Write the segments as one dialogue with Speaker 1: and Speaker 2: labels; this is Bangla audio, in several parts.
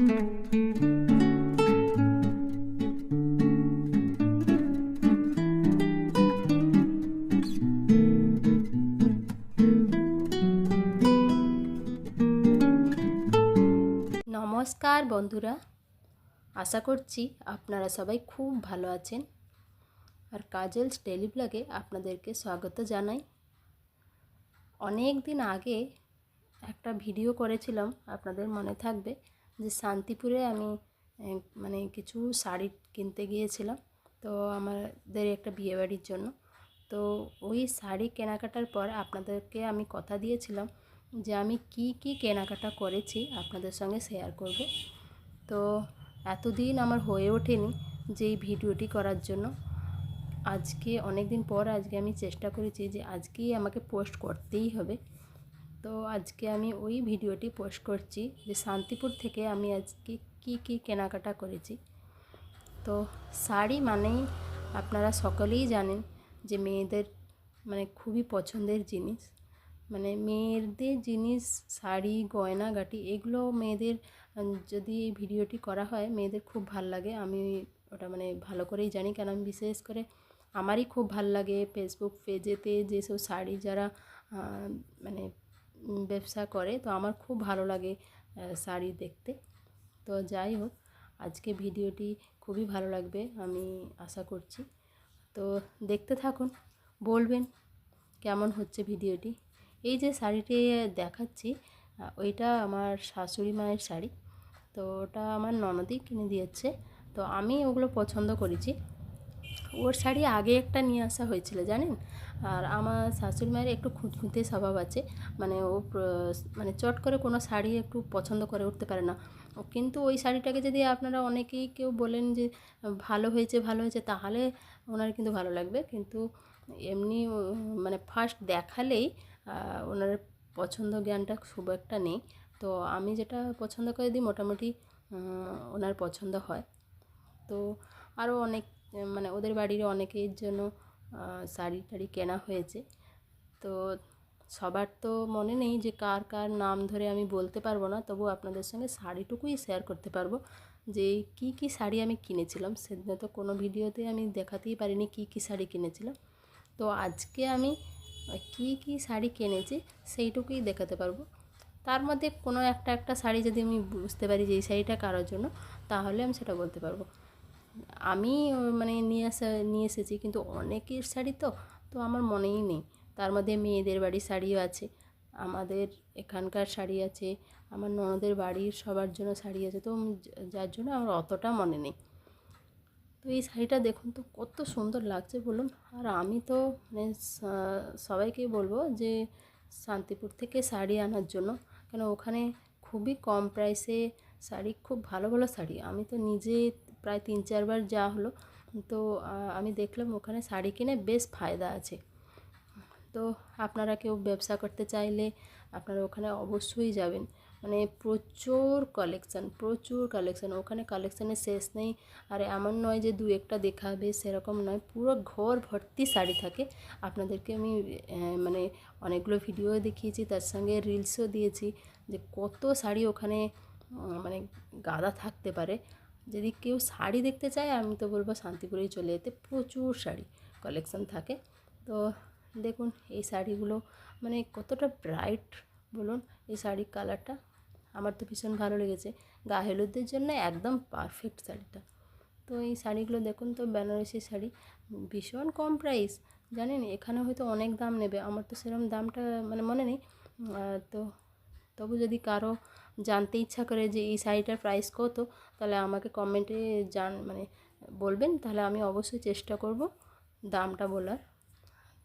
Speaker 1: নমস্কার বন্ধুরা, আশা করছি আপনারা সবাই খুব ভালো আছেন। আর কাজলস ডেলি ব্লগে আপনাদেরকে স্বাগত জানাই। অনেক দিন আগে একটা ভিডিও করেছিলাম, আপনাদের মনে থাকবে। যে শান্তিপুরে আমি মানে কিছু শাড়ি কিনতে গিয়েছিলাম। তো আমাদের একটা বিয়েবাড়ির জন্য। তো ওই শাড়ি কেনাকাটার পর আপনাদেরকে আমি কথা দিয়েছিলাম যে আমি কি কি কেনাকাটা করেছি আপনাদের সঙ্গে শেয়ার করব। তো এতদিন আমার হয়ে ওঠেনি যে এই ভিডিওটি করার জন্য। আজকে অনেক দিন পর আজকে আমি চেষ্টা করেছি যে আজকেই আমাকে পোস্ট করতেই হবে। তো আজকে আমি ওই ভিডিওটি পোস্ট করছি যে শান্তিপুর থেকে আমি আজকে কি কি কেনাকাটা করেছি। তো শাড়ি মানেই আপনারা সকলেই জানেন যে মেয়েদের মানে খুবই পছন্দের জিনিস। মানে মেয়েদের জিনিস, শাড়ি গয়নাগাটি এগুলো মেয়েদের, যদি এই ভিডিওটি করা হয় মেয়েদের খুব ভালো লাগে। আমি ওটা মানে ভালো করেই জানি কারণ বিশেষ করে আমারই খুব ভালো লাগে। ফেসবুক পেজেতে যেসব শাড়ি যারা মানে ব্যবসা করে। তো আমার খুব ভালো লাগে শাড়ি দেখতে। তো যাই হোক, আজকে ভিডিওটি খুবই ভালো লাগবে আমি আশা করছি। তো দেখতে থাকুন, বলবেন কেমন হচ্ছে ভিডিওটি। এই যে শাড়িটি দেখাচ্ছি ওইটা আমার শাশুড়ি মায়ের শাড়ি। তো ওটা আমার ননদই কিনে দিয়েছে। তো আমি ওগুলো পছন্দ করেছি। ওর শাড়ি আগে একটা নিয়ে আসা হয়েছিল, জানেন? আর আমার শাশুড়ি মায়ের একটু খুঁতখুঁতে স্বভাব আছে। মানে ও মানে চট করে কোনো শাড়ি একটু পছন্দ করে উঠতে পারে না। কিন্তু ওই শাড়িটাকে যদি আপনারা অনেকেই কেউ বলেন যে, ভালো হয়েছে ভালো হয়েছে, তাহলে ওনার কিন্তু ভালো লাগবে। কিন্তু এমনি মানে ফার্স্ট দেখালেই ওনার পছন্দ জ্ঞানটা খুব একটা নেই। তো আমি যেটা পছন্দ করে দিই মোটামুটি ওনার পছন্দ হয়। তো আরও অনেক মানে ওদের বাড়ির অনেকের জন্য শাড়ি টাড়ি কেনা হয়েছে। তো সবার তো মনে নেই যে কার কার নাম ধরে আমি বলতে পারব না তবু আপনাদের সঙ্গে শাড়িটুকুই শেয়ার করতে পারব যে কি কি শাড়ি আমি কিনেছিলাম। সেদিনে তো কোনো ভিডিওতে আমি দেখাতেই পারিনি কি কি শাড়ি কিনেছিলাম। তো আজকে আমি কি কি শাড়ি কিনেছি সেইটুকুই দেখাতে পারব। তার মধ্যে কোনো একটা একটা শাড়ি যদি আমি বুঝতে পারি যে এই শাড়িটা কারোর জন্য, তাহলে আমি সেটা বলতে পারব। আমি মানে নিয়ে আসা, নিয়ে এসেছি, কিন্তু অনেকের শাড়ি তো তো আমার মনেই নেই। তার মধ্যে মেয়েদের বাড়ির শাড়িও আছে, আমাদের এখানকার শাড়ি আছে, আমার ননদের বাড়ির সবার জন্য শাড়ি আছে, তো যার জন্য আমার অতটা মনে নেই। তো এই শাড়িটা দেখুন তো, কত সুন্দর লাগছে বলুন। আর আমি তো মানে সবাইকেই বলব যে শান্তিপুর থেকে শাড়ি আনার জন্য, কেন ওখানে খুবই কম প্রাইসে শাড়ি, খুব ভালো ভালো শাড়ি। আমি তো নিজে প্রায় তিন চারবার যা হলো। তো আমি দেখলাম ওখানে শাড়ি কিনে বেশ ফায়দা আছে। তো, আপনারা কেউ ব্যবসা করতে চাইলে আপনারা ওখানে অবশ্যই যাবেন। মানে প্রচুর কালেকশান প্রচুর কালেকশান ওখানে কালেকশানের শেষ নেই। আর এমন নয় যে দু একটা দেখাবে, সেরকম নয়। পুরো ঘর ভর্তি শাড়ি থাকে। আপনাদেরকে আমি মানে অনেকগুলো ভিডিও দেখিয়েছি, তার সঙ্গে রিলসও দিয়েছি যে কত শাড়ি ওখানে মানে গাদা থাকতে পারে। যদি কেউ শাড়ি দেখতে চায়, আমি তো বলব শান্তিপুরেই চলে যেতে। প্রচুর শাড়ি কালেকশান থাকে। তো দেখুন, এই শাড়িগুলো মানে কতটা ব্রাইট বলুন, এই শাড়ির কালারটা আমার তো ভীষণ ভালো লেগেছে। গা হলুদের জন্য একদম পারফেক্ট শাড়িটা। তো এই শাড়িগুলো দেখুন তো, বেনারসি শাড়ি, ভীষণ কম প্রাইস জানেন, এখানে হয়তো অনেক দাম নেবে। আমার তো সেরকম দামটা মানে মনে নেই। তো তবু যদি কারও জানতে ইচ্ছা করে যে এই শাড়িটার প্রাইস কত, তাহলে আমাকে কমেন্টে জান মানে বলবেন, তাহলে আমি অবশ্যই চেষ্টা করব দামটা বলার।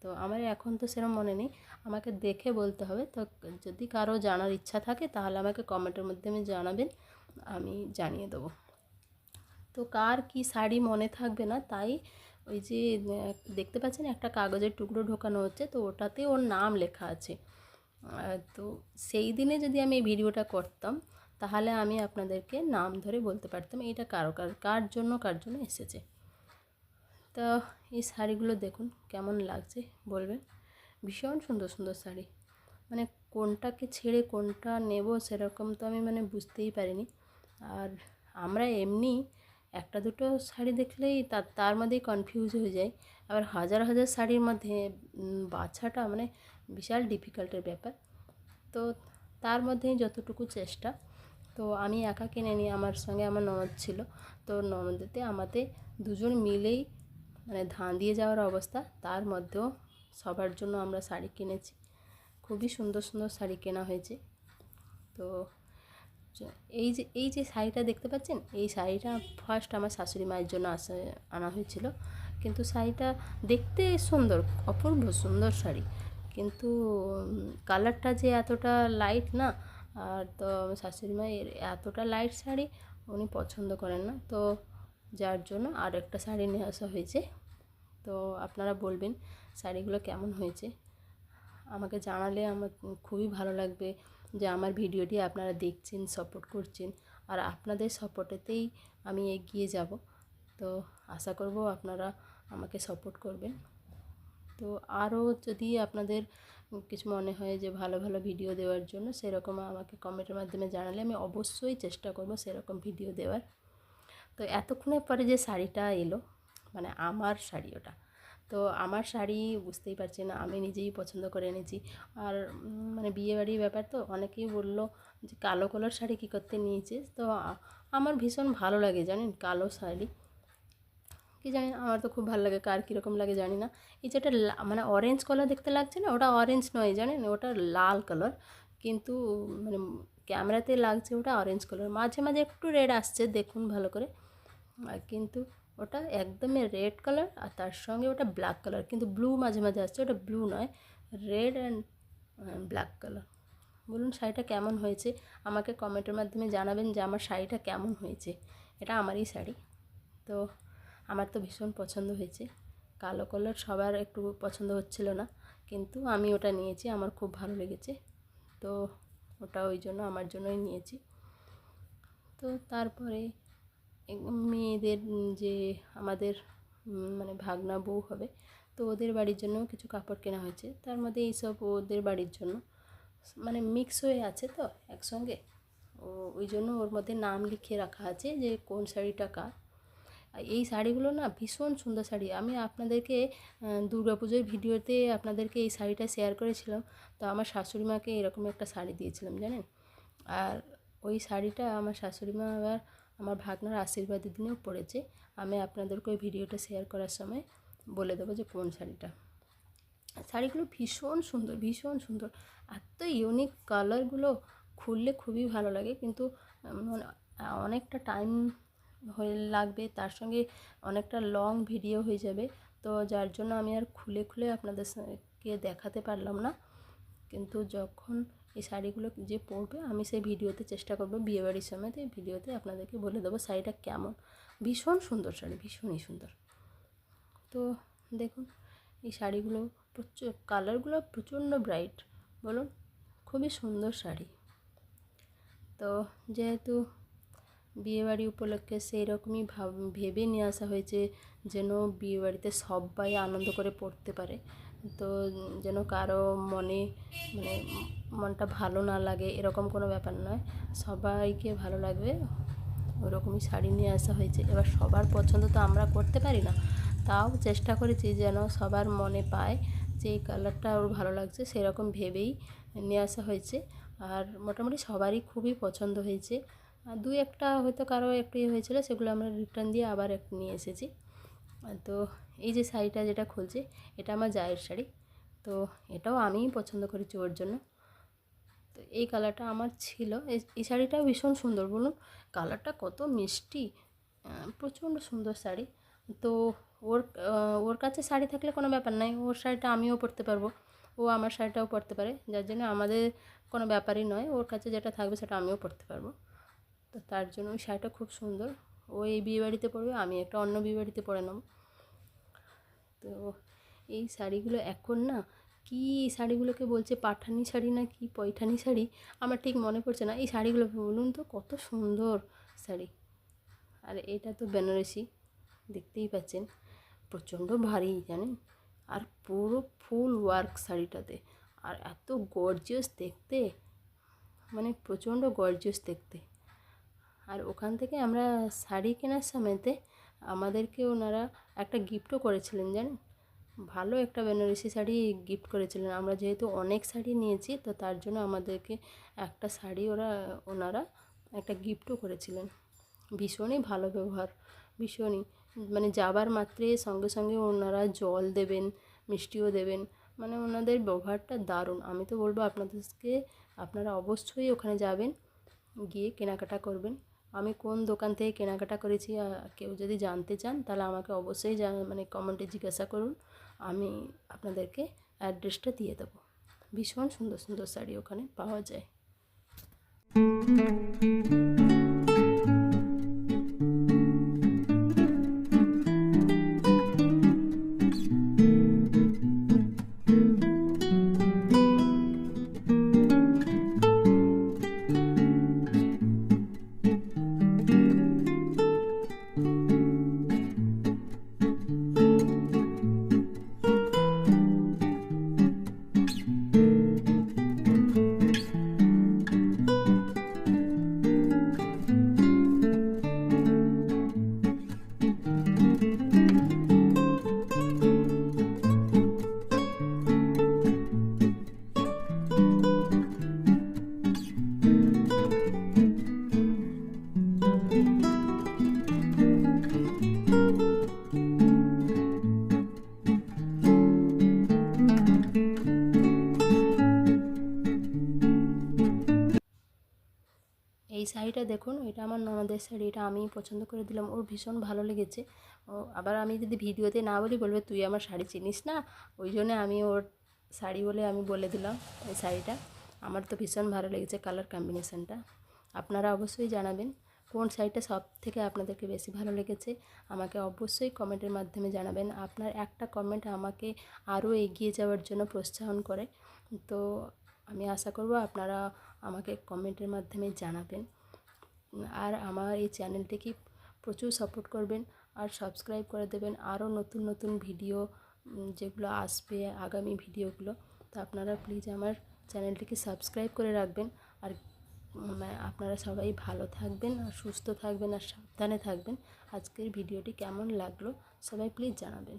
Speaker 1: তো আমার এখন তো সেরকম মনে নেই, আমাকে দেখে বলতে হবে। তো যদি কারও জানার ইচ্ছা থাকে, তাহলে আমাকে কমেন্টের মাধ্যমে জানাবেন, আমি জানিয়ে দেবো। তো কার কি শাড়ি মনে থাকবে না, তাই ওই যে দেখতে পাচ্ছেন একটা কাগজের টুকরো ঢোকানো হচ্ছে, তো ওটাতে ওর নাম লেখা আছে। তো সেই দিনে যদি আমি এই ভিডিওটা করতাম, তাহলে আমি আপনাদেরকে নাম ধরে বলতে পারতাম এটা কারও কার কার জন্য কার জন্য এসেছে। তো এই শাড়িগুলো দেখুন কেমন লাগছে, বলবেন? ভীষণ সুন্দর সুন্দর শাড়ি। মানে কোনটাকে ছেড়ে কোনটা নেব সেরকম তো আমি মানে বুঝতেই পারিনি। আর আমরা এমনি একটা দুটো শাড়ি দেখলেই তার তার মধ্যেই কনফিউজ হয়ে যায়। আবার হাজার হাজার শাড়ির মধ্যে বাছাটা মানে বিশাল ডিফিকাল্টের ব্যাপার। তো তার মধ্যেই যতটুকু চেষ্টা, তো আমি একা কিনে নিই, আমার সঙ্গে আমার ননদ ছিল। তো ননদেতে আমাদের দুজন মিলেই মানে ধান দিয়ে যাওয়ার অবস্থা, তার মধ্যেও সবার জন্য আমরা শাড়ি কিনেছি। খুবই সুন্দর সুন্দর শাড়ি কেনা হয়েছে। তো এই যে এই যে শাড়িটা দেখতে পাচ্ছেন? এই শাড়িটা ফার্স্ট আমার শাশুড়ি মায়ের জন্য আসা, আনা হয়েছিল। কিন্তু শাড়িটা দেখতে সুন্দর, অপূর্ব সুন্দর শাড়ি। কিন্তু কালারটা যে এতটা লাইট না, আর তো শাশুড়ি মায়ের এতটা লাইট শাড়ি, উনি পছন্দ করেন না। তো যার জন্য আর একটা শাড়ি নিয়ে আসা হয়েছে। তো আপনারা বলবেন, শাড়িগুলো কেমন হয়েছে? আমাকে জানালে আমার খুবই ভালো লাগবে। যে আমার ভিডিওটি আপনারা দেখছেন সাপোর্ট করছেন আর আপনাদের সাপোর্টেতেই আমি এগিয়ে যাব। তো আশা করব আপনারা আমাকে সাপোর্ট করবেন। তো আরও যদি আপনাদের কিছু মনে হয় যে ভালো ভালো ভিডিও দেওয়ার জন্য সেরকম আমাকে কমেন্টের মাধ্যমে জানালে আমি অবশ্যই চেষ্টা করব সেরকম ভিডিও দেওয়ার। তো এতক্ষণের পরে যে শাড়িটা এলো মানে আমার শাড়ি ওটা তো আমার শাড়ি বুঝতেই পারছেন, আমি নিজেই পছন্দ করে এনেছি। আর মানে বিয়েবাড়ির ব্যাপার তো, অনেকেই বলল যে কালো কালার শাড়ি কী করতে নিয়েছিস তো আমার ভীষণ ভালো লাগে জানেন, কালো শাড়ি। কি জানি, আমার তো খুব ভালো লাগে, কার কীরকম লাগে জানি না। এই যেটা মানে অরেঞ্জ কালার দেখতে লাগছে না, ওটা অরেঞ্জ নয় জানেন, ওটা লাল কালার কিন্তু মানে ক্যামেরাতে লাগছে ওটা অরেঞ্জ কালার মাঝে মাঝে একটু রেড আসছে, দেখুন ভালো করে। কিন্তু ওটা একদমই রেড কালার আর তার সঙ্গে ওটা ব্ল্যাক কালার। কিন্তু ব্লু মাঝে মাঝে আসছে, ওটা ব্লু নয়, রেড অ্যান্ড ব্ল্যাক কালার। বলুন শাড়িটা কেমন হয়েছে? আমাকে কমেন্টের মাধ্যমে জানাবেন যে আমার শাড়িটা কেমন হয়েছে। এটা আমারই শাড়ি। তো আমার তো ভীষণ পছন্দ হয়েছে। কালো কালার সবার একটু পছন্দ হচ্ছিল না, কিন্তু আমি ওটা নিয়েছি, আমার খুব ভালো লেগেছে। তো ওটা ওই জন্য আমার জন্যই নিয়েছি। তো তারপরে মেয়েদের যে আমাদের মানে ভাগনা বউ হবে, তো ওদের বাড়ির জন্য কিছু কাপড় কেনা হয়েছে। তার মধ্যে এইসব ওদের বাড়ির জন্য মানে মিক্স হয়ে আছে তো একসঙ্গে। ও, ওই জন্য ওর মধ্যে নাম লিখে রাখা আছে যে কোন শাড়িটা কার। এই শাড়িগুলো না ভীষণ সুন্দর শাড়ি। আমি আপনাদেরকে পুজোর ভিডিওতে আপনাদেরকে এই শাড়িটা শেয়ার করেছিলাম, তো আমার শাশুড়ি মাকে এরকম একটা শাড়ি দিয়েছিলাম জানেন। আর ওই শাড়িটা আমার শাশুড়ি মা আবার আমার ভাগনার আশীর্বাদের দিনেও পড়েছে। আমি আপনাদেরকে ওই ভিডিওটা শেয়ার করার সময় বলে দেবো যে কোন শাড়িটা। শাড়িগুলো ভীষণ সুন্দর ভীষণ সুন্দর। এত ইউনিক কালারগুলো খুললে খুবই ভালো লাগে। কিন্তু মানে অনেকটা টাইম হয়ে লাগবে, তার সঙ্গে অনেকটা লং ভিডিও হয়ে যাবে। তো যার জন্য আমি আর খুলে খুলে আপনাদেরকে দেখাতে পারলাম না। কিন্তু যখন এই শাড়িগুলো যে পরবে, আমি সেই ভিডিওতে চেষ্টা করব বিয়েবাড়ির সময়তে ভিডিওতে আপনাদেরকে বলে দেবো শাড়িটা কেমন। ভীষণ সুন্দর শাড়ি, ভীষণই সুন্দর। তো দেখুন, এই শাড়িগুলো প্রচুর, কালারগুলো প্রচণ্ড ব্রাইট, বলুন, খুবই সুন্দর শাড়ি। তো যেহেতু বিয়েবাড়ি উপলক্ষে সেই রকমই ভাব, ভেবে নিয়ে আসা হয়েছে যেন বিয়েবাড়িতে সবাই আনন্দ করে পড়তে পারে তো যেন কারও মনে মানে মনটা ভালো না লাগে, এরকম কোনো ব্যাপার নয়। সবাইকে ভালো লাগবে, ওরকমই শাড়ি নিয়ে আসা হয়েছে। এবার সবার পছন্দ তো আমরা করতে পারি না। তাও চেষ্টা করেছি যেন সবার মনে পায় যে এই কালারটা ওর ভালো লাগছে, সেরকম ভেবেই নিয়ে আসা হয়েছে। আর মোটামুটি সবারই খুবই পছন্দ হয়েছে। আর দুই একটা হয়তো কারও একটু ইয়ে হয়েছিলো, সেগুলো আমরা রিটার্ন দিয়ে আবার একটু নিয়ে এসেছি। তো এই যে শাড়িটা যেটা খুলছে, এটা আমার জায়ের শাড়ি। তো এটাও আমিই পছন্দ করেছি ওর জন্য। তো এই কালারটা আমার ছিল। এই শাড়িটাও ভীষণ সুন্দর, বলুন। কালারটা কত মিষ্টি। প্রচণ্ড সুন্দর শাড়ি। তো ওর ওর কাছে শাড়ি থাকলে কোনো ব্যাপার নাই। ওর শাড়িটা আমিও পরতে পারব। ও আমার শাড়িটাও পরতে পারে। যার জন্য আমাদের কোনো ব্যাপারই নয়। ওর কাছে যেটা থাকবে সেটা আমিও পরতে পারব। তো তার জন্য ওই শাড়িটা খুব সুন্দর। ও এই বিয়েবাড়িতে পরবে, আমি একটা অন্য বিয়েবাড়িতে পরে নেব। তো এই শাড়িগুলো এখন না কি শাড়িগুলোকে বলছে পাঠানি শাড়ি না কি পয়ঠানি শাড়ি? আমার ঠিক মনে পড়ছে না। এই শাড়িগুলো বলুন তো, কত সুন্দর শাড়ি। আর এটা তো বেনারসি, দেখতেই পাচ্ছেন। প্রচণ্ড ভারী, জানেন? আর পুরো ফুল ওয়ার্ক শাড়িটাতে। আর এত গর্জিয়াস দেখতে মানে প্রচণ্ড গর্জিয়াস দেখতে। আর ওখান থেকে আমরা শাড়ি কেনার সময়তে আমাদেরকে ওনারা একটা গিফটও করেছিলেন, জানেন? ভালো একটা বেনারসি শাড়ি গিফট করেছিলেন। আমরা যেহেতু অনেক শাড়ি নিয়েছি, তো তার জন্য আমাদেরকে একটা শাড়ি ওরা, ওনারা একটা গিফটও করেছিলেন। ভীষণই ভালো ব্যবহার, ভীষণই। মানে যাবার মাত্রে সঙ্গে সঙ্গে ওনারা জল দেবেন, মিষ্টিও দেবেন। মানে ওনাদের ব্যবহারটা দারুণ। আমি তো বলব আপনাদেরকে, আপনারা অবশ্যই ওখানে যাবেন, গিয়ে কেনাকাটা করবেন। আমি কোন দোকান থেকে কেনাকাটা করেছি কেউ যদি জানতে চান, তাহলে আমাকে অবশ্যই জান মানে কমেন্টে জিজ্ঞাসা করুন। আমি আপনাদেরকে অ্যাড্রেসটা দিয়ে দেবো। ভীষণ সুন্দর সুন্দর শাড়ি ওখানে পাওয়া যায়। শাড়িটা দেখুন, এটা আমার ননদের শাড়ি, এটা আমি পছন্দ করে দিলাম, ওর ভীষণ ভালো লেগেছে। ও, আবার আমি যদি ভিডিওতে না বলি, বলবে, তুই আমার শাড়ি চিনিস না? ওই জন্য আমি ওর শাড়ি বলে আমি বলে দিলাম এই শাড়িটা। আমার তো ভীষণ ভালো লেগেছে কালার কম্বিনেশানটা। আপনারা অবশ্যই জানাবেন, কোন শাড়িটা সব থেকে আপনাদেরকে বেশি ভালো লেগেছে? আমাকে অবশ্যই কমেন্টের মাধ্যমে জানাবেন। আপনার একটা কমেন্ট আমাকে আরও এগিয়ে যাওয়ার জন্য প্রোৎসাহন করে। তো আমি আশা করব আপনারা আমাকে কমেন্টের মাধ্যমে জানাবেন। আর আমার এই চ্যানেলটিকে প্রচুর সাপোর্ট করবেন আর সাবস্ক্রাইব করে দেবেন। আরও নতুন নতুন ভিডিও যেগুলো আসবে, আগামী ভিডিওগুলো তো আপনারা প্লিজ আমার চ্যানেলটিকে সাবস্ক্রাইব করে রাখবেন। আর আপনারা সবাই ভালো থাকবেন আর সুস্থ থাকবেন আর সাবধানে থাকবেন। আজকের ভিডিওটি কেমন লাগল সবাই প্লিজ জানাবেন।